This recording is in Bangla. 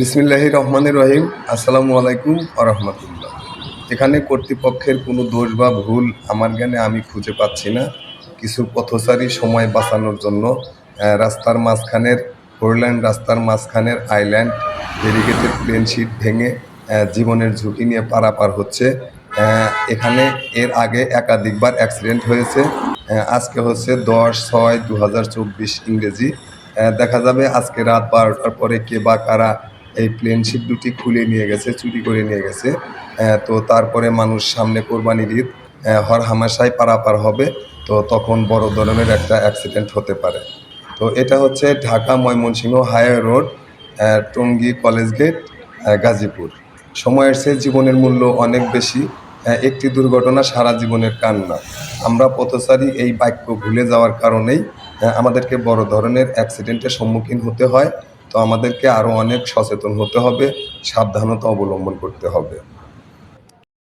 বিসমিল্লাহ রহমানের রহিম। আসসালামু আলাইকুম আরহামতুল্লাহ এখানে কর্তৃপক্ষের কোনো দোষ বা ভুল আমার জ্ঞানে আমি খুঁজে পাচ্ছি না। কিছু পথচারী সময় বাঁচানোর জন্য রাস্তার মাঝখানের ফোরল্যান্ড রাস্তার মাঝখানের আইল্যান্ড, ডেডিকেটেড প্লেন শিট ভেঙে জীবনের ঝুঁকি নিয়ে পারাপার হচ্ছে। এখানে এর আগে একাধিকবার অ্যাক্সিডেন্ট হয়েছে। আজকে হচ্ছে দশ ছয় দু ইংরেজি। দেখা যাবে আজকে রাত বারোটার পরে কে বা কারা এই প্লেন শিপ দুটি খুলে নিয়ে গেছে, চুরি করে নিয়ে গেছে। তো তারপরে মানুষ সামনে কোরবানির ঈদ হর হামেশাই পারাপার হবে। তো তখন বড় ধরনের একটা অ্যাক্সিডেন্ট হতে পারে। তো এটা হচ্ছে Dhaka Mymensingh highway road Tongi college gate Gazipur. সময়ের চেয়ে জীবনের মূল্য অনেক বেশি একটি দুর্ঘটনা সারা জীবনের কান্না। আমরা পথচারী এই বাক্য ভুলে যাওয়ার কারণেই আমাদেরকে বড় ধরনের অ্যাক্সিডেন্টের সম্মুখীন হতে হয়। তো আমাদেরকে আরও অনেক সচেতন হতে হবে সাবধানতা অবলম্বন করতে হবে।